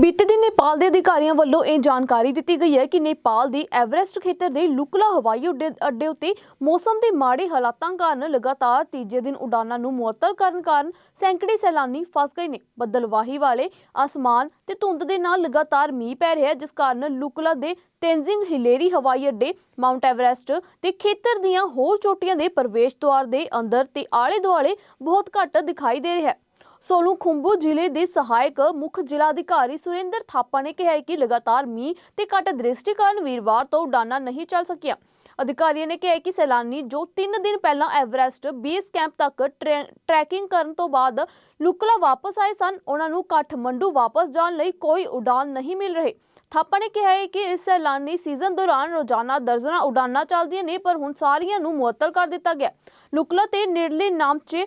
ਬੀਤੇ ਦਿਨ ਨੇਪਾਲ ਦੇ ਅਧਿਕਾਰੀਆਂ ਵੱਲੋਂ ਇਹ ਜਾਣਕਾਰੀ ਦਿੱਤੀ ਗਈ ਹੈ ਕਿ ਨੇਪਾਲ ਦੇ ਐਵਰੈਸਟ ਖੇਤਰ ਦੇ ਲੁਕਲਾ ਹਵਾਈ ਅੱਡੇ ਉੱਤੇ ਮੌਸਮ ਦੇ ਮਾੜੇ ਹਾਲਾਤਾਂ ਕਾਰਨ ਲਗਾਤਾਰ ਤੀਜੇ ਦਿਨ ਉਡਾਨਾਂ ਨੂੰ ਮੁਅੱਤਲ ਕਰਨ ਕਾਰਨ ਸੈਂਕੜੇ ਸੈਲਾਨੀ ਫਸ ਗਏ ਨੇ। ਬੱਦਲਵਾਹੀ ਵਾਲੇ ਅਸਮਾਨ ਤੇ ਧੁੰਦ ਦੇ ਨਾਲ ਲਗਾਤਾਰ ਮੀਂਹ ਪੈ ਰਿਹਾ ਹੈ, ਜਿਸ ਕਾਰਨ ਲੁਕਲਾ ਦੇ ਤੇਂਜ਼ਿੰਗ ਹਿਲੇਰੀ ਹਵਾਈ ਅੱਡੇ, ਮਾਊਂਟ ਐਵਰੈਸਟ ਤੇ ਖੇਤਰ ਦੀਆਂ ਹੋਰ ਚੋਟੀਆਂ ਦੇ ਪ੍ਰਵੇਸ਼ ਦੁਆਰ ਦੇ ਅੰਦਰ ਤੇ ਆਲੇ ਦੁਆਲੇ ਬਹੁਤ ਘੱਟ ਦਿਖਾਈ ਦੇ ਰਿਹਾ ਹੈ। ਸੋਲੂ ਖੁੰਬੂ ਜ਼ਿਲ੍ਹੇ ਦੇ ਸਹਾਇਕ ਮੁੱਖ ਜ਼ਿਲ੍ਹਾ ਅਧਿਕਾਰੀ ਸੁਰਿੰਦਰ ਥਾਪਾ ਨੇ ਕਿਹਾ ਕਿ ਲਗਾਤਾਰ ਮੀਂਹ ਤੇ ਘੱਟ ਦ੍ਰਿਸ਼ਟੀ ਕਾਰਨ ਵੀਰਵਾਰ ਤੋਂ ਉਡਾਨਾਂ ਨਹੀਂ ਚੱਲ ਸਕੀਆਂ। ਅਧਿਕਾਰੀਆਂ ਨੇ ਕਿਹਾ ਕਿ ਸੈਲਾਨੀ ਜੋ 3 ਦਿਨ ਪਹਿਲਾਂ ਐਵਰੈਸਟ ਬੇਸ ਕੈਂਪ ਤੱਕ ਟਰੈ- ਕਰਨ ਤੋਂ ਬਾਅਦ ਲੁਕਲਾ ਵਾਪਸ ਆਏ ਸਨ, ਉਹਨਾਂ ਨੂੰ ਕਾਠਮੰਡੂ ਵਾਪਸ ਜਾਣ ਲਈ ਕੋਈ ਉਡਾਨ ਨਹੀਂ ਮਿਲ ਰਹੇ। ਥਾਪਾ ਨੇ ਕਿਹਾ ਹੈ ਕਿ ਇਸ ਸੈਲਾਨੀ ਸੀਜ਼ਨ ਦੌਰਾਨ ਰੋਜ਼ਾਨਾ ਦਰਜਨਾਂ ਉਡਾਨਾਂ ਚੱਲਦੀਆਂ ਨੇ, ਪਰ ਹੁਣ ਸਾਰੀਆਂ ਨੂੰ ਮੁਅੱਤਲ ਕਰ ਦਿੱਤਾ ਗਿਆ। ਲੁਕਲਾ ਤੇ ਨੇੜਲੇ ਨਾਮਚੇ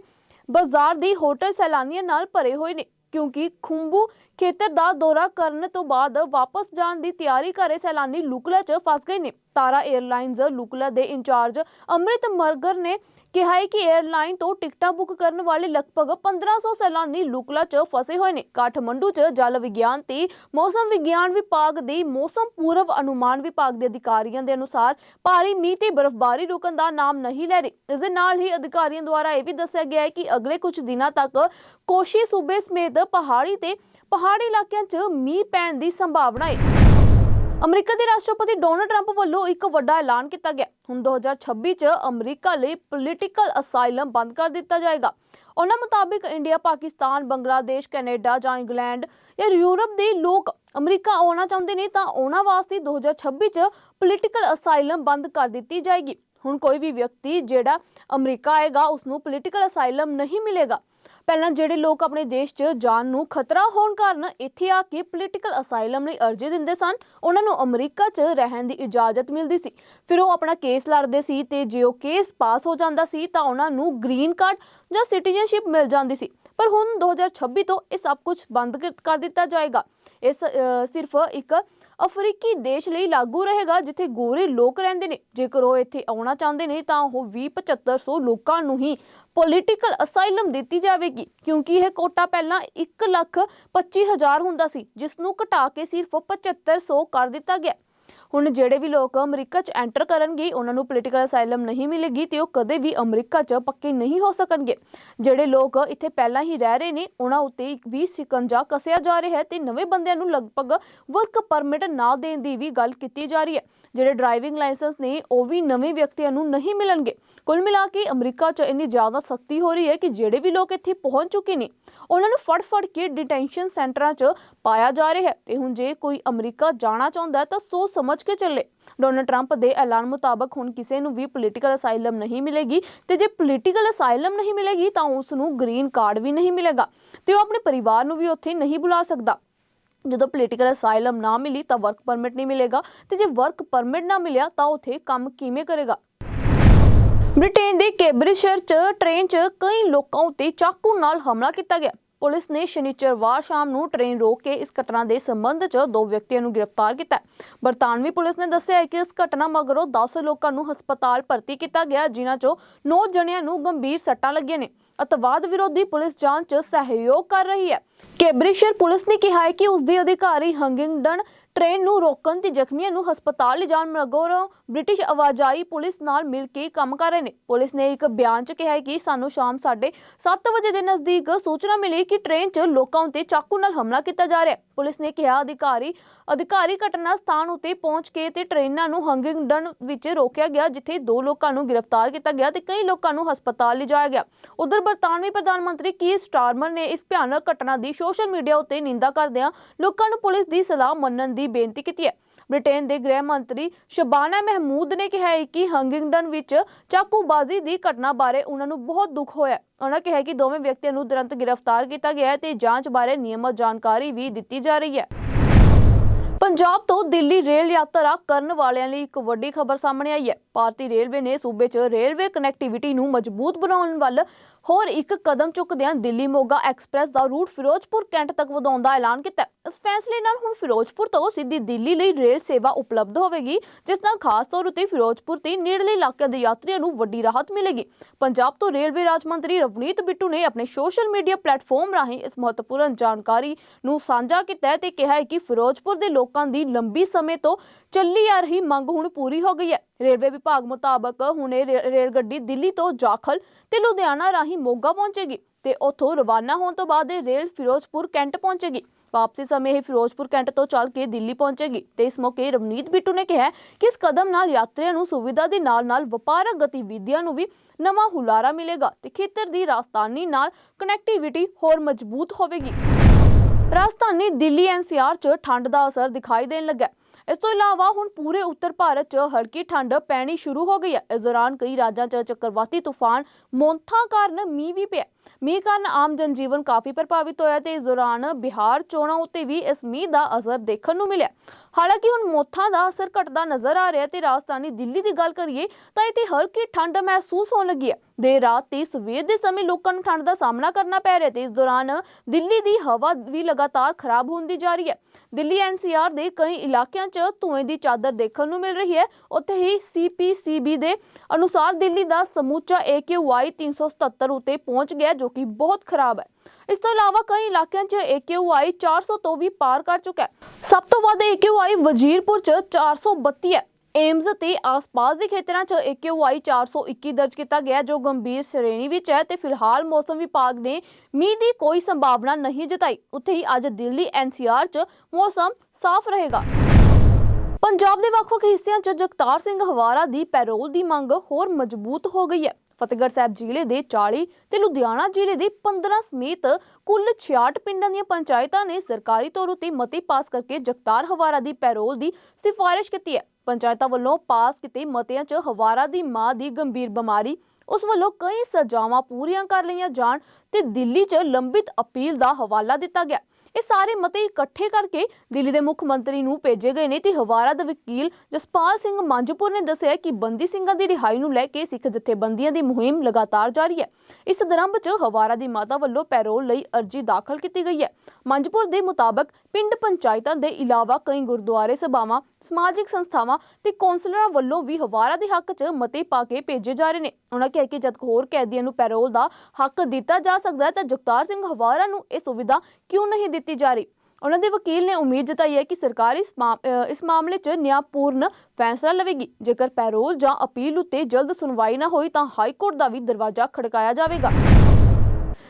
ਬਾਜ਼ਾਰ ਦੀ ਹੋਟਲ ਸੈਲਾਨੀਆਂ ਨਾਲ ਭਰੇ ਹੋਏ ਨੇ ਕਿਉਂਕਿ ਖੁੰਬੂ ਖੇਤਰ ਦਾ ਦੌਰਾ ਕਰਨ ਤੋਂ ਬਾਅਦ ਵਾਪਸ ਜਾਣ ਦੀ ਤਿਆਰੀ ਕਰ ਰਹੇ ਸੈਲਾਨੀ ਲੁਕਲਾ 'ਚ ਫਸ ਗਏ ਨੇ। ਤਾਰਾ 에ਅਰਲਾਈਨਜ਼ ਲੁਕਲਾ ਦੇ ਇੰਚਾਰਜ ਅੰਮ੍ਰਿਤ ਮਰਗਰ ਨੇ ਕਿਹਾ ਹੈ ਕਿ 에ਅਰਲਾਈਨ ਤੋਂ ਟਿਕਟਾਂ ਬੁੱਕ ਕਰਨ ਵਾਲੇ ਲਗਭਗ 1500 ਸੈਲਾਨੀ ਲੁਕਲਾ 'ਚ ਫਸੇ ਹੋਏ ਨੇ। ਕਾਠਮੰਡੂ 'ਚ ਜਲ ਵਿਗਿਆਨ ਤੇ ਮੌਸਮ ਵਿਗਿਆਨ ਵਿਭਾਗ ਦੇ ਮੌਸਮ ਪੂਰਵ ਅਨੁਮਾਨ ਵਿਭਾਗ ਦੇ ਅਧਿਕਾਰੀਆਂ ਦੇ ਅਨੁਸਾਰ ਭਾਰੀ ਮੀਂਹ ਤੇ ਬਰਫ਼ਬਾਰੀ ਰੁਕਣ ਦਾ ਨਾਮ ਨਹੀਂ ਲੈ ਰਹੀ। ਇਸ ਦੇ ਨਾਲ ਹੀ ਅਧਿਕਾਰੀਆਂ ਦੁਆਰਾ ਇਹ ਵੀ ਦੱਸਿਆ ਗਿਆ ਹੈ ਕਿ ਅਗਲੇ ਕੁਝ ਦਿਨਾਂ ਤੱਕ ਕੋਸ਼ੀ ਸੂਬੇ ਸਮੇਤ ਪਹਾੜੀ ਤੇ ਪਹਾੜੀ ਇਲਾਕਿਆਂ 'ਚ ਮੀਂਹ ਪੈਣ ਦੀ ਸੰਭਾਵਨਾ ਹੈ ਅਮਰੀਕਾ ਦੇ ਰਾਸ਼ਟਰਪਤੀ ਡੋਨਲਡ ਟਰੰਪ ਵੱਲੋਂ ਇੱਕ ਵੱਡਾ ਐਲਾਨ ਕੀਤਾ ਗਿਆ। ਹੁਣ 2026 ਚ ਅਮਰੀਕਾ ਲਈ ਪੋਲੀਟੀਕਲ ਅਸਾਈਲਮ ਬੰਦ ਕਰ ਦਿੱਤਾ ਜਾਏਗਾ। ਉਹਨਾਂ ਮੁਤਾਬਿਕ ਇੰਡੀਆ, ਪਾਕਿਸਤਾਨ, ਬੰਗਲਾਦੇਸ਼, ਕੈਨੇਡਾ ਜਾਂ ਇੰਗਲੈਂਡ ਜਾਂ ਯੂਰਪ ਦੇ ਲੋਕ ਅਮਰੀਕਾ ਆਉਣਾ ਚਾਹੁੰਦੇ ਨੇ ਤਾਂ ਉਹਨਾਂ ਵਾਸਤੇ 2026 ਚ ਪੋਲੀਟੀਕਲ ਅਸਾਈਲਮ ਬੰਦ ਕਰ ਦਿੱਤੀ ਜਾਏਗੀ। ਹੁਣ ਕੋਈ ਵੀ ਵਿਅਕਤੀ ਜਿਹੜਾ ਅਮਰੀਕਾ ਆਏਗਾ ਉਸ ਨੂੰ ਪੋਲੀਟੀਕਲ ਅਸਾਈਲਮ ਨਹੀਂ ਮਿਲੇਗਾ। ਪਹਿਲਾਂ ਜਿਹੜੇ ਲੋਕ ਆਪਣੇ ਦੇਸ਼ 'ਚ ਜਾਨ ਨੂੰ ਖਤਰਾ ਹੋਣ ਕਾਰਨ ਇੱਥੇ ਆ ਕੇ ਪੋਲੀਟੀਕਲ ਅਸਾਈਲਮ ਲਈ ਅਰਜ਼ੀ ਦਿੰਦੇ ਸਨ, ਉਹਨਾਂ ਨੂੰ ਅਮਰੀਕਾ 'ਚ ਰਹਿਣ ਦੀ ਇਜਾਜ਼ਤ ਮਿਲਦੀ ਸੀ। ਫਿਰ ਉਹ ਆਪਣਾ ਕੇਸ ਲੜਦੇ ਸੀ ਤੇ ਜੇ ਉਹ ਕੇਸ ਪਾਸ ਹੋ ਜਾਂਦਾ ਸੀ ਤਾਂ ਉਹਨਾਂ ਨੂੰ ਗ੍ਰੀਨ ਕਾਰਡ ਜਾਂ ਸਿਟੀਜ਼ਨਸ਼ਿਪ ਮਿਲ ਜਾਂਦੀ ਸੀ। ਪਰ ਹੁਣ 2026 ਤੋਂ ਇਹ ਸਭ ਕੁਝ ਬੰਦ ਕਰ- ਦਿੱਤਾ ਜਾਏਗਾ। ਇਸ ਸਿਰਫ ਇੱਕ ਅਫਰੀਕੀ ਦੇਸ਼ ਲਈ ਲਾਗੂ ਰਹੇਗਾ, ਜਿੱਥੇ ਗੋਰੇ ਲੋਕ ਰਹਿੰਦੇ ਨੇ। ਜੇਕਰ ਉਹ ਇੱਥੇ ਆਉਣਾ ਚਾਹੁੰਦੇ ਨੇ, ਤਾਂ ਉਹ 20 7500 ਲੋਕਾਂ ਨੂੰ ਹੀ ਪੋਲੀਟੀਕਲ ਅਸਾਈਲਮ ਦਿੱਤੀ ਜਾਵੇਗੀ, ਕਿਉਂਕਿ ਇਹ ਕੋਟਾ ਪਹਿਲਾਂ 1 ਲੱਖ 25 ਹਜ਼ਾਰ ਹੁੰਦਾ ਸੀ ਜਿਸ ਨੂੰ ਘਟਾ ਕੇ ਸਿਰਫ 7500 ਕਰ ਦਿੱਤਾ ਗਿਆ। ਹੁਣ ਜਿਹੜੇ ਵੀ ਲੋਕ ਅਮਰੀਕਾ 'ਚ ਐਂਟਰ ਕਰਨਗੇ, ਉਹਨਾਂ ਨੂੰ ਪੋਲੀਟੀਕਲ ਅਸਾਈਲਮ ਨਹੀਂ ਮਿਲੇਗੀ ਤੇ ਉਹ ਕਦੇ ਵੀ ਅਮਰੀਕਾ 'ਚ ਪੱਕੇ ਨਹੀਂ ਹੋ ਸਕਣਗੇ। ਜਿਹੜੇ ਲੋਕ ਇੱਥੇ ਪਹਿਲਾਂ ਹੀ ਰਹਿ ਰਹੇ ਨੇ, ਉਹਨਾਂ ਉੱਤੇ ਵੀ ਸਿਕੰਜਾ ਕੱਸਿਆ ਜਾ ਰਿਹਾ ਹੈ ਤੇ ਨਵੇਂ ਬੰਦਿਆਂ ਨੂੰ ਲਗਭਗ ਵਰਕ ਪਰਮਿਟ ਨਾ ਦੇਣ ਦੀ ਵੀ ਗੱਲ ਕੀਤੀ ਜਾ ਰਹੀ ਹੈ। ਜਿਹੜੇ ਡਰਾਈਵਿੰਗ ਲਾਇਸੈਂਸ ਨੇ, ਉਹ ਵੀ ਨਵੇਂ ਵਿਅਕਤੀਆਂ ਨੂੰ ਨਹੀਂ ਮਿਲਣਗੇ। ਕੁੱਲ ਮਿਲਾ ਕੇ ਅਮਰੀਕਾ 'ਚ ਇੰਨੀ ਜ਼ਿਆਦਾ ਸਖਤੀ ਹੋ ਰਹੀ ਹੈ ਕਿ ਜਿਹੜੇ ਵੀ ਲੋਕ ਇੱਥੇ ਪਹੁੰਚ ਚੁੱਕੇ ਨੇ, ਉਹਨਾਂ ਨੂੰ ਫੜ-ਫੜ ਕੇ ਡਿਟੈਂਸ਼ਨ ਸੈਂਟਰਾਂ 'ਚ ਪਾਇਆ ਜਾ ਰਿਹਾ ਹੈ। ਤੇ ਹੁਣ ਜੇ ਕੋਈ ਅਮਰੀਕਾ ਜਾਣਾ ਚਾਹੁੰਦਾ ਤਾਂ ਸੋਚ ਸਮਝ ਕੇ ਚੱਲੇ। ਡੋਨਲਡ ਟਰੰਪ ਦੇ ਐਲਾਨ ਮੁਤਾਬਕ ਹੁਣ ਕਿਸੇ ਨੂੰ ਵੀ ਪੋਲੀਟੀਕਲ ਅਸਾਈਲਮ ਨਹੀਂ ਮਿਲੇਗੀ ਤੇ ਜੇ ਪੋਲੀਟੀਕਲ ਅਸਾਈਲਮ ਨਹੀਂ ਮਿਲੇਗੀ ਤਾਂ ਉਸ ਨੂੰ ਗ੍ਰੀਨ ਕਾਰਡ ਵੀ ਨਹੀਂ ਮਿਲੇਗਾ। ਤੇ ਉਹ ਆਪਣੇ ਪਰਿਵਾਰ ਨੂੰ ਵੀ ਉੱਥੇ ਨਹੀਂ ਬੁਲਾ ਸਕਦਾ। ਜਦੋਂ ਪੋਲੀਟੀਕਲ ਅਸਾਈਲਮ ਨਾ ਮਿਲੀ ਤਾਂ ਵਰਕ ਪਰਮਿਟ ਨਹੀਂ ਮਿਲੇਗਾ ਤੇ ਜੇ ਵਰਕ ਪਰਮਿਟ ਨਾ ਮਿਲਿਆ ਤਾਂ ਉੱਥੇ ਕੰਮ ਕਿਵੇਂ ਕਰੇਗਾ? ਬ੍ਰਿਟੇਨ ਦੇ ਕੈਬਰਿਜ ਸ਼ਹਿਰ 'ਚ ਟ੍ਰੇਨ 'ਚ ਕਈ ਲੋਕਾਂ ਉੱਤੇ ਚਾਕੂ ਨਾਲ ਹਮਲਾ ਕੀਤਾ ਗਿਆ। ਪੁਲਿਸ ਨੇ ਸ਼ਨੀਚਰਵਾਰ ਸ਼ਾਮ ਨੂੰ ਟ੍ਰੇਨ ਰੋਕ ਕੇ ਇਸ ਘਟਨਾ ਦੇ ਸੰਬੰਧ 'ਚ ਦੋ ਵਿਅਕਤੀਆਂ ਨੂੰ ਗ੍ਰਿਫਤਾਰ ਕੀਤਾ ਬਰਤਾਨਵੀ ਪੁਲਿਸ ਨੇ ਦੱਸਿਆ ਕਿ ਇਸ ਘਟਨਾ ਮਗਰੋਂ 10 ਲੋਕਾਂ ਨੂੰ ਹਸਪਤਾਲ ਭਰਤੀ ਕੀਤਾ ਗਿਆ, ਜਿਨ੍ਹਾਂ 'ਚੋਂ 9 ਜਣਿਆਂ ਨੂੰ ਗੰਭੀਰ ਸੱਟਾਂ ਲੱਗੀਆਂ ਨੇ। ਅਤਵਾਦ ਵਿਰੋਧੀ ਪੁਲਿਸ ਜਾਂਚ 'ਚ ਸਹਿਯੋਗ ਕਰ ਰਹੀ ਹੈ। ਕੈਬਰਿਸ਼ਰ ਪੁਲਿਸ ਨੇ ਕਿਹਾ ਹੈ ਕਿ ਉਸ ਦੇ ਅਧਿਕਾਰੀ ਹੰਗਿੰਗਡਨ ਟ੍ਰੇਨ ਨੂੰ ਰੋਕਣ ਤੇ ਜ਼ਖਮੀਆਂ ਨੂੰ ਹਸਪਤਾਲ ਲਿਜਾਣ ਮਗਰੋਂ ਬ੍ਰਿਟਿਸ਼ ਆਵਾਜਾਈ ਪੁਲਿਸ ਨਾਲ ਮਿਲ ਕੇ ਕੰਮ ਕਰ ਰਹੇ ਨੇ। ਪੁਲਿਸ ਨੇ ਇੱਕ ਬਿਆਨ 'ਚ ਕਿਹਾ ਹੈ ਕਿ ਸਾਨੂੰ ਸ਼ਾਮ 7:30 ਵਜੇ ਦੇ ਨਜ਼ਦੀਕ ਸੂਚਨਾ ਮਿਲੀ ਕਿ ਟ੍ਰੇਨ 'ਚ ਲੋਕਾਂ ਉੱਤੇ ਚਾਕੂ ਨਾਲ ਹਮਲਾ ਕੀਤਾ ਜਾ ਰਿਹਾ ਹੈ। ਪੁਲਿਸ ਨੇ ਕਿਹਾ, ਅਧਿਕਾਰੀ ਅਧਿਕਾਰੀ ਘਟਨਾ ਸਥਾਨ ਉੱਤੇ ਪਹੁੰਚ ਕੇ ਤੇ ਟ੍ਰੇਨਾਂ ਨੂੰ ਹੰਗਿੰਗਡਨ ਵਿੱਚ ਰੋਕਿਆ ਗਿਆ, ਜਿੱਥੇ ਦੋ ਲੋਕਾਂ ਨੂੰ ਗ੍ਰਿਫਤਾਰ ਕੀਤਾ ਗਿਆ ਤੇ ਕਈ ਲੋਕਾਂ ਨੂੰ ਹਸਪਤਾਲ ਲਿਜਾਇਆ ਗਿਆ। ਉਧਰ ਬਰਤਾਨਵੀ ਪ੍ਰਧਾਨ ਮੰਤਰੀ ਕੀ ਸਟਾਰਮਰ ਨੇ ਇਸ ਭਿਆਨਕ ਘਟਨਾ ਦੀ ਸੋਸ਼ਲ ਮੀਡੀਆ ਉੱਤੇ ਨਿੰਦਾ ਕਰਦਿਆਂ ਲੋਕਾਂ ਨੂੰ ਪੁਲਿਸ ਦੀ ਸਲਾਹ ਮੰਨਣ ਦੀ ਬੇਨਤੀ ਕੀਤੀ ਹੈ। ਬ੍ਰਿਟੇਨ ਦੇ ਗ੍ਰਹਿ ਮੰਤਰੀ ਸ਼ਬਾਨਾ ਮਹਿਮੂਦ ਨੇ ਕਿਹਾ ਹੈ ਕਿ ਹੰਗਿੰਗਡਨ ਵਿੱਚ ਚਾਕੂਬਾਜ਼ੀ ਦੀ ਘਟਨਾ ਬਾਰੇ ਉਹਨਾਂ ਨੂੰ ਬਹੁਤ ਦੁੱਖ ਹੋਇਆ ਉਹਨਾਂ ਕਿਹਾ ਕਿ ਦੋਵੇਂ ਵਿਅਕਤੀਆਂ ਨੂੰ ਤੁਰੰਤ ਗ੍ਰਿਫਤਾਰ ਕੀਤਾ ਗਿਆ ਹੈ ਤੇ ਜਾਂਚ ਬਾਰੇ ਨਿਯਮਤ ਜਾਣਕਾਰੀ ਵੀ ਦਿੱਤੀ ਜਾ ਰਹੀ ਹੈ। ਪੰਜਾਬ ਤੋਂ ਦਿੱਲੀ ਰੇਲ ਯਾਤਰਾ ਕਰਨ ਵਾਲਿਆਂ ਲਈ ਇੱਕ ਵੱਡੀ ਖਬਰ ਸਾਹਮਣੇ ਆਈ ਹੈ। ਭਾਰਤੀ ਰੇਲਵੇ ਨੇ ਸੂਬੇ 'ਚ ਰੇਲਵੇ ਕਨੈਕਟੀਵਿਟੀ ਨੂੰ ਮਜ਼ਬੂਤ ਬਣਾਉਣ ਵੱਲ ਹੋਰ ਇੱਕ ਕਦਮ ਚੁੱਕਦਿਆਂ ਦਿੱਲੀ ਮੋਗਾ ਐਕਸਪ੍ਰੈਸ ਦਾ ਰੂਟ ਫਿਰੋਜ਼ਪੁਰ ਕੈਂਟ ਤੱਕ ਵਧਾਉਣ ਦਾ ਐਲਾਨ ਕੀਤਾ। ਇਸ ਫੈਸਲੇ ਨਾਲ ਹੁਣ ਫਿਰੋਜ਼ਪੁਰ ਤੋਂ ਸਿੱਧੀ ਦਿੱਲੀ ਲਈ ਰੇਲ ਸੇਵਾ ਉਪਲਬਧ ਹੋਵੇਗੀ, ਜਿਸ ਨਾਲ ਖਾਸ ਤੌਰ ਉਤੇ ਫਿਰੋਜ਼ਪੁਰ ਤੇ ਨੇੜਲੇ ਇਲਾਕਿਆਂ ਦੇ ਯਾਤਰੀਆਂ ਨੂੰ ਵੱਡੀ ਰਾਹਤ ਮਿਲੇਗੀ। ਪੰਜਾਬ ਤੋਂ ਰੇਲਵੇ ਰਾਜ ਮੰਤਰੀ ਰਵਨੀਤ ਬਿੱਟੂ ਨੇ ਆਪਣੇ ਸੋਸ਼ਲ ਮੀਡੀਆ ਪਲੇਟਫਾਰਮ ਰਾਹੀਂ ਇਸ ਮਹੱਤਵਪੂਰਨ ਜਾਣਕਾਰੀ ਨੂੰ ਸਾਂਝਾ ਕੀਤਾ ਹੈ ਤੇ ਕਿਹਾ ਹੈ ਕਿ ਫਿਰੋਜ਼ਪੁਰ ਦੇ ਲੋਕਾਂ ਦੀ ਲੰਬੀ ਸਮੇਂ ਤੋਂ ਚੱਲੀ ਆ ਰਹੀ ਮੰਗ ਹੁਣ ਪੂਰੀ ਹੋ ਗਈ ਹੈ। ਰੇਲਵੇ ਵਿਭਾਗ ਮੁਤਾਬਕ ਹੁਣ ਰੇਲ ਗੱਡੀ ਦਿੱਲੀ ਤੋਂ ਜਾਖਲ ਤੇ ਲੁਧਿਆਣਾ ਰਾਹੀਂ ਮੋਗਾ ਪਹੁੰਚੇਗੀ ਤੇ ਉੱਥੋਂ ਰਵਾਨਾ ਹੋਣ ਤੋਂ ਬਾਅਦ ਇਹ ਰੇਲ ਫਿਰੋਜ਼ਪੁਰ ਕੈਂਟ ਪਹੁੰਚੇਗੀ। ਵਾਪਸੀ ਸਮੇਂ ਇਹ ਫਿਰੋਜ਼ਪੁਰ ਕੈਂਟ ਤੋਂ ਚੱਲ ਕੇ ਦਿੱਲੀ ਪਹੁੰਚੇਗੀ ਤੇ ਇਸ ਮੌਕੇ ਰਵਨੀਤ ਬਿੱਟੂ ਨੇ ਕਿਹਾ ਕਿ ਇਸ ਕਦਮ ਨਾਲ ਯਾਤਰੀਆਂ ਨੂੰ ਸੁਵਿਧਾ ਦੇ ਨਾਲ-ਨਾਲ ਵਪਾਰਕ ਗਤੀਵਿਧੀਆਂ ਨੂੰ ਵੀ ਨਵਾਂ ਹੁਲਾਰਾ ਮਿਲੇਗਾ ਤੇ ਖੇਤਰ ਦੀ ਰਾਜਧਾਨੀ ਨਾਲ ਕਨੈਕਟੀਵਿਟੀ ਹੋਰ ਮਜ਼ਬੂਤ ਹੋਵੇਗੀ। ਰਾਜਧਾਨੀ ਦਿੱਲੀ ਐਨਸੀਆਰ 'ਚ ਠੰਡ ਦਾ ਅਸਰ ਦਿਖਾਈ ਦੇਣ ਲੱਗਾ ਇਸ ਤੋਂ ਇਲਾਵਾ ਹੁਣ ਪੂਰੇ ਉੱਤਰ ਭਾਰਤ 'ਚ ਹਲਕੀ ਠੰਡ ਪੈਣੀ ਸ਼ੁਰੂ ਹੋ ਗਈ ਹੈ। ਇਸ ਦੌਰਾਨ ਕਈ ਰਾਜਾਂ 'ਚ ਚੱਕਰਵਾਤੀ ਤੂਫਾਨ ਮੋਂਥਾ ਕਾਰਨ ਮੀਂਹ ਵੀ ਪਿਆ। ਮੀਂਹ ਕਾਰਨ ਆਮ ਜਨਜੀਵਨ ਕਾਫੀ ਪ੍ਰਭਾਵਿਤ ਹੋਇਆ ਤੇ ਇਸ ਦੌਰਾਨ ਬਿਹਾਰ ਚੋਣਾਂ ਉੱਤੇ ਵੀ ਇਸ ਮੀਂਹ ਦਾ ਅਸਰ ਦੇਖਣ ਨੂੰ ਮਿਲਿਆ। ਹਾਲਾਂਕਿ ਹੁਣ ਮੋਥਾਂ ਦਾ ਅਸਰ ਘਟਦਾ ਨਜ਼ਰ ਆ ਰਿਹਾ ਤੇ ਰਾਜਧਾਨੀ ਦਿੱਲੀ ਦੀ ਗੱਲ ਕਰੀਏ ਤਾਂ ਇੱਥੇ ਹਲਕੀ ਠੰਡ ਮਹਿਸੂਸ ਹੋਣ ਲੱਗੀ ਹੈ। ਦੇ ਰਾਤ ਤੇ ਸਵੇਰ ਦੇ ਸਮੇਂ ਲੋਕਾਂ ਨੂੰ ਠੰਡ ਦਾ ਸਾਹਮਣਾ ਕਰਨਾ ਪੈ ਰਿਹਾ ਤੇ ਇਸ ਦੌਰਾਨ ਦਿੱਲੀ ਦੀ ਹਵਾ ਵੀ ਲਗਾਤਾਰ ਖਰਾਬ ਹੁੰਦੀ ਜਾ ਰਹੀ ਹੈ। ਦਿੱਲੀ ਐਨਸੀਆਰ ਦੇ ਕਈ ਇਲਾਕਿਆਂ 'ਚ ਧੂਏ ਦੀ ਚਾਦਰ ਦੇਖਣ ਨੂੰ ਮਿਲ ਰਹੀ ਹੈ। ਉੱਥੇ ਹੀ ਸੀਪੀਸੀਬੀ ਦੇ ਅਨੁਸਾਰ ਦਿੱਲੀ ਦਾ ਸਮੁੱਚਾ AQI 377 ਉਤੇ ਪਹੁੰਚ ਗਿਆ ਜੋ ਕਿ ਬਹੁਤ ਖਰਾਬ ਹੈ। ਇਸ ਤੋਂ ਇਲਾਵਾ ਕਈ ਇਲਾਕਿਆਂ 'ਚ AQI 400 ਤੋਂ ਵੀ ਪਾਰ ਕਰ ਚੁੱਕਾ ਹੈ। ਸਭ ਤੋਂ ਵੱਧ AQI ਵਜ਼ੀਰਪੁਰ 'ਚ 432 ਹੈ। ਏਮਜ਼ ਤੇ ਆਸ-ਪਾਸ ਦੇ ਖੇਤਰਾਂ 'ਚ AQI 421 ਦਰਜ ਕੀਤਾ ਗਿਆ ਜੋ ਗੰਭੀਰ ਸ਼੍ਰੇਣੀ ਵਿੱਚ ਹੈ ਤੇ ਫਿਲਹਾਲ ਮੌਸਮ ਵਿਭਾਗ ਨੇ ਮੀਂਹ ਦੀ ਕੋਈ ਸੰਭਾਵਨਾ ਨਹੀਂ ਜਤਾਈ। ਉੱਥੇ ਹੀ ਅੱਜ ਦਿੱਲੀ NCR 'ਚ ਮੌਸਮ ਸਾਫ਼ ਰਹੇਗਾ। ਪੰਜਾਬ ਦੇ ਵੱਖ-ਵੱਖ ਹਿੱਸਿਆਂ 'ਚ ਜਗਤਾਰ ਸਿੰਘ ਹਵਾਰਾ ਦੀ ਪੈਰੋਲ ਦੀ ਮੰਗ ਹੋਰ ਮਜ਼ਬੂਤ ਹੋ ਗਈ ਹੈ। ਫਤਿਹਗੜ੍ਹ ਸਾਹਿਬ ਜ਼ਿਲ੍ਹੇ ਦੇ 40 ਤੇ ਲੁਧਿਆਣਾ ਜ਼ਿਲ੍ਹੇ ਦੇ 15 ਸਮੇਤ ਕੁੱਲ 66 ਪਿੰਡਾਂ ਦੀਆਂ ਪੰਚਾਇਤਾਂ ਨੇ ਸਰਕਾਰੀ ਤੌਰ ਉਤੇ ਮਤੇ ਪਾਸ ਕਰਕੇ ਜਗਤਾਰ ਹਵਾਰਾ ਦੀ ਪੈਰੋਲ ਦੀ ਸਿਫਾਰਿਸ਼ ਕੀਤੀ ਹੈ। ਪੰਚਾਇਤਾਂ ਵੱਲੋਂ ਪਾਸ ਕੀਤੇ ਮਤਿਆਂ 'ਚ ਹਵਾਰਾ ਦੀ ਮਾਂ ਦੀ ਗੰਭੀਰ ਬਿਮਾਰੀ, ਉਸ ਵੱਲੋਂ ਕਈ ਸਜ਼ਾਵਾਂ ਪੂਰੀਆਂ ਕਰ ਲਈਆਂ ਜਾਣ ਤੇ ਦਿੱਲੀ 'ਚ ਲੰਬਿਤ ਅਪੀਲ ਦਾ ਹਵਾਲਾ ਦਿੱਤਾ ਗਿਆ। ਇਹ ਸਾਰੇ ਮਤੇ ਇਕੱਠੇ ਕਰਕੇ ਦਿੱਲੀ ਦੇ ਮੁੱਖ ਮੰਤਰੀ ਨੂੰ ਭੇਜੇ ਗਏ ਨੇ। ਤੇ ਹਵਾਰਾ ਦਾ ਵਕੀਲ ਜਸਪਾਲ ਸਿੰਘ ਮੰਜਪੁਰ ਨੇ ਦੱਸਿਆ ਕਿ ਬੰਦੀ ਸਿੰਘਾਂ ਦੀ ਰਿਹਾਈ ਨੂੰ ਲੈ ਕੇ ਸਿੱਖ ਜਥੇਬੰਦੀਆਂ ਦੀ ਮੁਹਿੰਮ ਲਗਾਤਾਰ ਜਾਰੀ ਹੈ। ਇਸ ਦਰੰਭ 'ਚ ਹਵਾਰਾ ਦੀ ਮਾਤਾ ਵੱਲੋਂ ਪੈਰੋਲ ਲਈ ਅਰਜ਼ੀ ਦਾਖਲ ਕੀਤੀ ਗਈ ਹੈ। ਮੰਜਪੁਰ ਦੇ ਮੁਤਾਬਕ ਪਿੰਡ ਪੰਚਾਇਤਾਂ ਦੇ ਇਲਾਵਾ ਕਈ ਗੁਰਦੁਆਰੇ ਸਭਾਵਾਂ, ਸਮਾਜਿਕ ਸੰਸਥਾਵਾਂ ਤੇ ਕੌਂਸਲਰਾਂ ਵੱਲੋਂ ਵੀ ਹਵਾਰਾ ਦੇ ਹੱਕ 'ਚ ਮਤੇ ਪਾ ਕੇ ਭੇਜੇ ਜਾ ਰਹੇ ਨੇ। ਉਹਨਾਂ ਕਿਹਾ ਕਿ ਜਦ ਹੋਰ ਕੈਦੀਆਂ ਨੂੰ ਪੈਰੋਲ ਦਾ ਹੱਕ ਦਿੱਤਾ ਜਾ ਸਕਦਾ ਹੈ ਤਾਂ ਜਗਤਾਰ ਸਿੰਘ ਹਵਾਰਾ ਨੂੰ ਇਹ ਸੁਵਿਧਾ ਕਿਉਂ ਨਹੀਂ ਦਿੱਤੀ ਜਾ ਰਹੀ। ਉਹਨਾਂ ਦੇ ਵਕੀਲ ਨੇ ਉਮੀਦ ਜਤਾਈ ਹੈ ਕਿ ਸਰਕਾਰ ਇਸ ਇਸ ਮਾਮਲੇ 'ਚ ਨਿਆਂਪੂਰਨ ਫੈਸਲਾ ਲਵੇਗੀ। ਜੇਕਰ ਪੈਰੋਲ ਜਾਂ ਅਪੀਲ ਉੱਤੇ ਜਲਦ ਸੁਣਵਾਈ ਨਾ ਹੋਈ ਤਾਂ ਹਾਈ ਕੋਰਟ ਦਾ ਵੀ ਦਰਵਾਜ਼ਾ ਖੜਕਾਇਆ ਜਾਵੇਗਾ।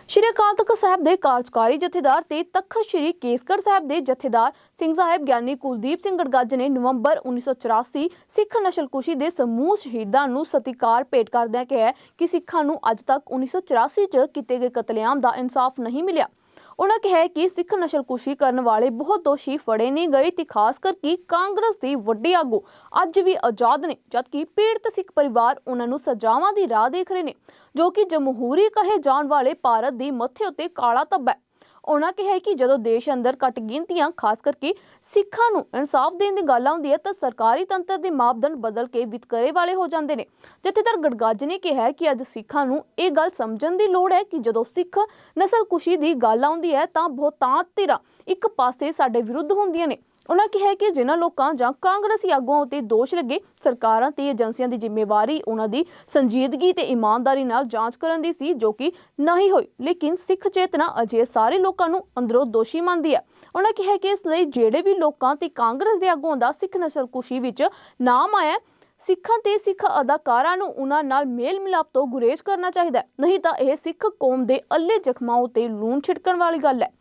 ਸ਼੍ਰੀ ਅਕਾਲ ਤਖਤ ਸਾਹਿਬ ਦੇ ਕਾਰਜਕਾਰੀ ਜਥੇਦਾਰ ਤੇ ਤਖਤ ਸ਼੍ਰੀ ਕੇਸਗੜ੍ਹ ਸਾਹਿਬ ਦੇ ਜਥੇਦਾਰ ਸਿੰਘ ਸਾਹਿਬ ਗਿਆਨੀ ਕੁਲਦੀਪ ਸਿੰਘ ਗੜਗੱਜ ਨੇ ਨਵੰਬਰ 1984 ਸਿੱਖ ਨਸਲਕੁਸ਼ੀ ਦੇ ਸਮੂਹ ਸ਼ਹੀਦਾਂ ਨੂੰ ਸਤਿਕਾਰ ਭੇਟ ਕਰਦਿਆਂ ਕਿਹਾ ਕਿ ਸਿੱਖਾਂ ਨੂੰ ਅੱਜ ਤੱਕ 1984 ਚ ਕੀਤੇ ਗਏ ਕਤਲੇਆਮ ਦਾ ਇਨਸਾਫ ਨਹੀਂ ਮਿਲਿਆ। ਉਹਨਾਂ ਕਿਹਾ ਕਿ ਸਿੱਖ ਨਸਲਕੁਸ਼ੀ ਕਰਨ ਵਾਲੇ ਬਹੁਤ ਦੋਸ਼ੀ ਫੜੇ ਨਹੀਂ ਗਏ ਤੇ ਖਾਸ ਕਰਕੇ ਕਾਂਗਰਸ ਦੇ ਵੱਡੇ ਆਗੂ ਅੱਜ ਵੀ ਆਜ਼ਾਦ ਨੇ, ਜਦਕਿ ਪੀੜਤ ਸਿੱਖ ਪਰਿਵਾਰ ਉਹਨਾਂ ਨੂੰ ਸਜ਼ਾਵਾਂ ਦੀ ਰਾਹ ਦੇਖ ਰਹੇ ਨੇ, ਜੋ ਕਿ ਜਮਹੂਰੀ ਕਹੇ ਜਾਣ ਵਾਲੇ ਭਾਰਤ ਦੀ ਮੱਥੇ ਉੱਤੇ ਕਾਲਾ ਧੱਬਾ ਹੈ। ਉਹਨਾਂ ਕਿਹਾ ਕਿ ਜਦੋਂ ਦੇਸ਼ ਅੰਦਰ ਘੱਟ ਗਿਣਤੀਆਂ, ਖਾਸ ਕਰਕੇ ਸਿੱਖਾਂ ਨੂੰ ਇਨਸਾਫ ਦੇਣ ਦੀ ਗੱਲ ਆਉਂਦੀ ਹੈ, ਤਾਂ ਸਰਕਾਰੀ ਤੰਤਰ ਦੇ ਮਾਪਦੰਡ ਬਦਲ ਕੇ ਵਿਤਕਰੇ ਵਾਲੇ ਹੋ ਜਾਂਦੇ ਨੇ। ਜਥੇਦਾਰ ਗੜਗਾਜ ਨੇ ਕਿਹਾ ਕਿ ਅੱਜ ਸਿੱਖਾਂ ਨੂੰ ਇਹ ਗੱਲ ਸਮਝਣ ਦੀ ਲੋੜ ਹੈ ਕਿ ਜਦੋਂ ਸਿੱਖ ਨਸਲਕੁਸ਼ੀ ਦੀ ਗੱਲ ਆਉਂਦੀ ਹੈ, ਤਾਂ ਬਹੁਤਾਂਤ ਧਿਰਾਂ ਇੱਕ ਪਾਸੇ ਸਾਡੇ ਵਿਰੁੱਧ ਹੁੰਦੀਆਂ ਨੇ। ਉਹਨਾਂ ਕਿਹਾ ਕਿ ਜਿਨ੍ਹਾਂ ਲੋਕਾਂ ਜਾਂ ਕਾਂਗਰਸੀ ਆਗੂਆਂ ਉਤੇ ਦੋਸ਼ ਲੱਗੇ, ਸਰਕਾਰਾਂ ਤੇ ਏਜੰਸੀਆਂ ਦੀ ਜ਼ਿੰਮੇਵਾਰੀ ਉਹਨਾਂ ਦੀ ਸੰਜੀਦਗੀ ਤੇ ਇਮਾਨਦਾਰੀ ਨਾਲ ਜਾਂਚ ਕਰਨ ਦੀ ਸੀ, ਜੋ ਕਿ ਨਹੀਂ ਹੋਈ। ਲੇਕਿਨ ਸਿੱਖ ਚੇਤਨਾ ਅਜੇ ਸਾਰੇ ਲੋਕਾਂ ਨੂੰ ਅੰਦਰੋਂ ਦੋਸ਼ੀ ਮੰਨਦੀ ਹੈ। ਉਹਨਾਂ ਕਿਹਾ ਕਿ ਇਸ ਲਈ ਜਿਹੜੇ ਵੀ ਲੋਕਾਂ ਤੇ ਕਾਂਗਰਸ ਦੇ ਆਗੂਆਂ ਦਾ ਸਿੱਖ ਨਸਲਕੁਸ਼ੀ ਵਿੱਚ ਨਾਮ ਆਇਆ ਸਿੱਖਾਂ ਤੇ ਸਿੱਖ ਅਦਾਕਾਰਾਂ ਨੂੰ ਉਹਨਾਂ ਨਾਲ ਮੇਲ ਮਿਲਾਪ ਤੋਂ ਗੁਰੇਜ਼ ਕਰਨਾ ਚਾਹੀਦਾ ਨਹੀਂ ਤਾਂ ਇਹ ਸਿੱਖ ਕੌਮ ਦੇ ਅੱਲੇ ਜ਼ਖਮਾਂ ਉਤੇ ਲੂਣ ਛਿੜਕਣ ਵਾਲੀ ਗੱਲ ਹੈ।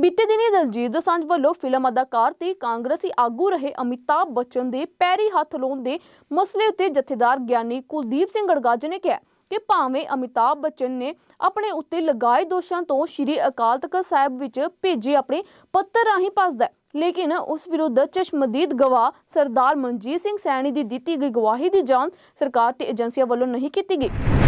ਬੀਤੇ ਦਿਨੀ ਦਲਜੀਤ ਦੋਸਾਂਝ ਵੱਲੋਂ ਫਿਲਮ ਅਦਾਕਾਰ ਤੇ ਕਾਂਗਰਸੀ ਆਗੂ ਰਹੇ ਅਮਿਤਾਭ ਬੱਚਨ ਦੇ ਪੈਰੀ ਹੱਥ ਲਾਉਣ ਦੇ ਮਸਲੇ ਉੱਤੇ ਜਥੇਦਾਰ ਗਿਆਨੀ ਕੁਲਦੀਪ ਸਿੰਘ ਗੜਗੱਜ ਨੇ ਕਿਹਾ ਕਿ ਭਾਵੇਂ ਅਮਿਤਾਭ ਬੱਚਨ ਨੇ ਆਪਣੇ ਉੱਤੇ ਲਗਾਏ ਦੋਸ਼ਾਂ ਤੋਂ ਸ਼੍ਰੀ ਅਕਾਲ ਤਖਤ ਸਾਹਿਬ ਵਿੱਚ ਭੇਜੇ ਆਪਣੇ ਪੱਤਰ ਰਾਹੀਂ ਭੱਜਦਾ ਲੇਕਿਨ ਉਸ ਵਿਰੁੱਧ ਚਸ਼ਮਦੀਦ ਗਵਾਹ ਸਰਦਾਰ ਮਨਜੀਤ ਸਿੰਘ ਸੈਣੀ ਦੀ ਦਿੱਤੀ ਗਈ ਗਵਾਹੀ ਦੀ ਜਾਂਚ ਸਰਕਾਰ ਤੇ ਏਜੰਸੀਆਂ ਵੱਲੋਂ ਨਹੀਂ ਕੀਤੀ ਗਈ।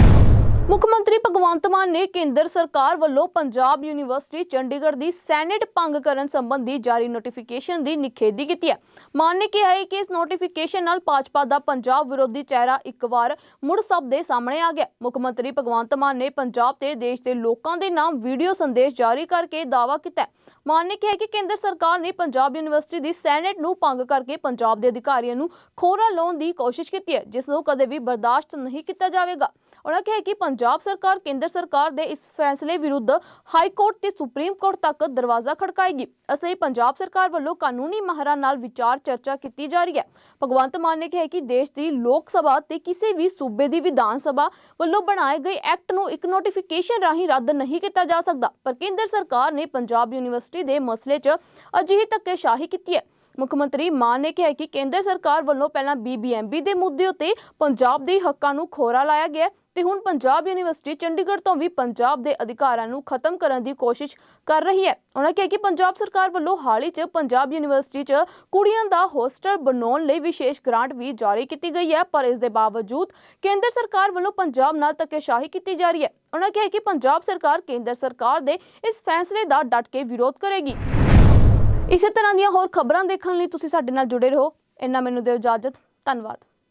ਮੁੱਖ ਮੰਤਰੀ ਭਗਵੰਤ ਮਾਨ ਨੇ ਕੇਂਦਰ ਸਰਕਾਰ ਵੱਲੋਂ ਪੰਜਾਬ ਯੂਨੀਵਰਸਿਟੀ ਚੰਡੀਗੜ੍ਹ ਦੀ ਸੈਨੇਟ ਭੰਗ ਕਰਨ ਸੰਬੰਧੀ ਜਾਰੀ ਨੋਟੀਫਿਕੇਸ਼ਨ ਦੀ ਨਿਖੇਧੀ ਕੀਤੀ ਹੈ। ਮਾਨ ਨੇ ਕਿਹਾ ਹੈ ਕਿ ਇਸ ਨੋਟੀਫਿਕੇਸ਼ਨ ਨਾਲ ਭਾਜਪਾ ਦਾ ਪੰਜਾਬ ਵਿਰੋਧੀ ਚਿਹਰਾ ਇੱਕ ਵਾਰ ਮੁੜ ਸਭ ਦੇ ਸਾਹਮਣੇ ਆ ਗਿਆ। ਮੁੱਖ ਮੰਤਰੀ ਭਗਵੰਤ ਮਾਨ ਨੇ ਪੰਜਾਬ ਤੇ ਦੇਸ਼ ਦੇ ਲੋਕਾਂ ਦੇ ਨਾਮ ਵੀਡੀਓ ਸੰਦੇਸ਼ ਜਾਰੀ ਕਰਕੇ ਦਾਅਵਾ ਕੀਤਾ ਮਾਨ ਨੇ ਕਿਹਾ ਕਿ ਕੇਂਦਰ ਸਰਕਾਰ ਨੇ ਪੰਜਾਬ ਯੂਨੀਵਰਸਿਟੀ ਦੀ ਸੈਨੇਟ ਨੂੰ ਭੰਗ ਕਰਕੇ ਪੰਜਾਬ ਦੇ ਅਧਿਕਾਰੀਆਂ ਨੂੰ ਖੋਰਾ ਲਾਉਣ ਦੀ ਕੋਸ਼ਿਸ਼ ਕੀਤੀ ਹੈ, ਜਿਸ ਨੂੰ ਕਦੇ ਵੀ ਬਰਦਾਸ਼ਤ ਨਹੀਂ ਕੀਤਾ ਜਾਵੇਗਾ। ਉਹਨਾਂ ਕਿਹਾ ਕਿ ਪੰਜਾਬ ਸਰਕਾਰ, ਕੇਂਦਰ ਸਰਕਾਰ ਦੇ ਇਸ ਫੈਸਲੇ ਵਿਰੁੱਧ ਹਾਈ ਕੋਰਟ ਤੇ ਸੁਪਰੀਮ ਕੋਰਟ ਤੱਕ ਦਰਵਾਜ਼ਾ ਖੜਕਾਏਗੀ। ਅਸੀਂ ਪੰਜਾਬ ਸਰਕਾਰ ਵੱਲੋਂ ਕਾਨੂੰਨੀ ਮਾਹਰਾਂ ਨਾਲ ਵਿਚਾਰ ਚਰਚਾ ਕੀਤੀ ਜਾ ਰਹੀ ਹੈ। ਭਗਵੰਤ ਮਾਨ ਨੇ ਕਿਹਾ ਕਿ ਦੇਸ਼ ਦੀ ਲੋਕ ਸਭਾ ਤੇ ਕਿਸੇ ਵੀ ਸੂਬੇ ਦੀ ਵਿਧਾਨ ਸਭਾ ਵੱਲੋਂ ਬਣਾਏ ਗਏ ਐਕਟ ਨੂੰ ਇੱਕ ਨੋਟੀਫਿਕੇਸ਼ਨ ਰਾਹੀਂ ਰੱਦ ਨਹੀਂ ਕੀਤਾ ਜਾ ਸਕਦਾ। ਪਰ ਕੇਂਦਰ ਸਰਕਾਰ ਨੇ ਪੰਜਾਬ ਯੂਨੀਵਰਸਿਟੀ ਦੇ ਮਸਲੇ 'ਚ ਅਜਿਹੀ ਧੱਕੇਸ਼ਾਹੀ ਕੀਤੀ ਹੈ। ਮੁੱਖ ਮੰਤਰੀ ਮਾਨ ਨੇ ਕਿਹਾ ਕਿ ਕੇਂਦਰ ਸਰਕਾਰ ਵੱਲੋਂ ਪਹਿਲਾਂ ਬੀਬੀਐਮਬੀ ਦੇ ਮੁੱਦੇ ਉੱਤੇ ਪੰਜਾਬ ਦੇ ਹੱਕਾਂ ਨੂੰ ਖੋਰਾ ਲਾਇਆ ਗਿਆ ਤੇ ਹੁਣ ਪੰਜਾਬ ਯੂਨੀਵਰਸਿਟੀ ਚੰਡੀਗੜ੍ਹ ਤੋਂ ਵੀ ਪੰਜਾਬ ਦੇ ਅਧਿਕਾਰਾਂ ਨੂੰ ਖਤਮ ਕਰਨ ਦੀ ਕੋਸ਼ਿਸ਼ ਕਰ ਰਹੀ ਹੈ। ਉਹਨਾਂ ਕਿਹਾ ਕਿ ਪੰਜਾਬ ਸਰਕਾਰ ਵੱਲੋਂ ਹਾਲ ਹੀ 'ਚ ਪੰਜਾਬ ਯੂਨੀਵਰਸਿਟੀ 'ਚ ਕੁੜੀਆਂ ਦਾ ਹੋਸਟਲ ਬਣਾਉਣ ਲਈ ਵਿਸ਼ੇਸ਼ ਗ੍ਰਾਂਟ ਵੀ ਜਾਰੀ ਕੀਤੀ ਗਈ ਹੈ, ਪਰ ਇਸ ਦੇ ਬਾਵਜੂਦ ਕੇਂਦਰ ਸਰਕਾਰ ਵੱਲੋਂ ਪੰਜਾਬ ਨਾਲ ਧੱਕੇਸ਼ਾਹੀ ਕੀਤੀ ਜਾ ਰਹੀ ਹੈ। ਉਹਨਾਂ ਕਿਹਾ ਕਿ ਪੰਜਾਬ ਸਰਕਾਰ ਕੇਂਦਰ ਸਰਕਾਰ ਦੇ ਇਸ ਫੈਸਲੇ ਦਾ ਡਟ ਕੇ ਵਿਰੋਧ ਕਰੇਗੀ। ਇਸੇ ਤਰ੍ਹਾਂ ਦੀਆਂ ਹੋਰ ਖਬਰਾਂ ਦੇਖਣ ਲਈ ਤੁਸੀਂ ਸਾਡੇ ਨਾਲ ਜੁੜੇ ਰਹੋ। ਇੰਨਾ ਮੈਨੂੰ ਦਿਓ ਇਜਾਜ਼ਤ। ਧੰਨਵਾਦ।